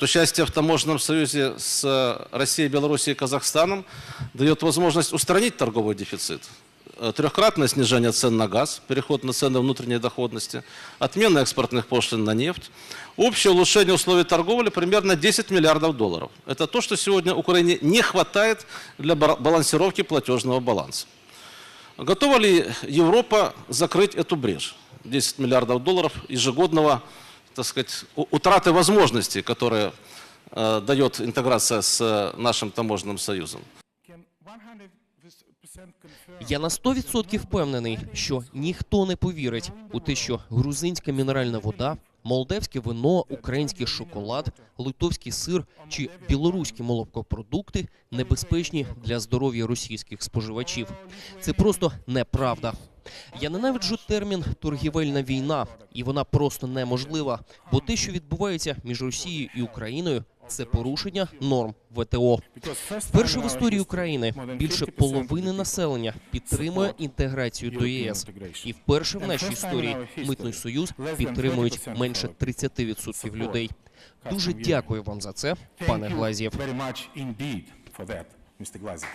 Участие в таможенном союзе с Россией, Белоруссией и Казахстаном дает возможность устранить торговый дефицит. Э, Трехкратное снижение цен на газ, переход на цены внутренней доходности, отмена экспортных пошлин на нефть, общее улучшение условий торговли примерно 10 миллиардов долларов. Это то, что сегодня Украине не хватает для ба- балансировки платежного баланса. Готова ли Европа закрыть эту брешь? 10 миллиардов долларов ежегодного, так сказать, у- утраты возможностей, которые э, дает интеграция с э, нашим таможенным союзом. Я на 100% впевнений, що ніхто не повірить у те, що грузинська мінеральна вода, молдавське вино, український шоколад, литовський сир чи білоруські молокопродукти небезпечні для здоров'я російських споживачів. Це просто неправда. Я ненавиджу термін торгівельна війна, і вона просто неможлива, бо те, що відбувається між Росією і Україною, це порушення норм ВТО. Вперше в історії України більше половини населення підтримує інтеграцію до єС. І вперше в нашій історії митний союз підтримують менше 30% людей. Дуже дякую вам за це, пане Глазєв. For that, Mr. Glaziev.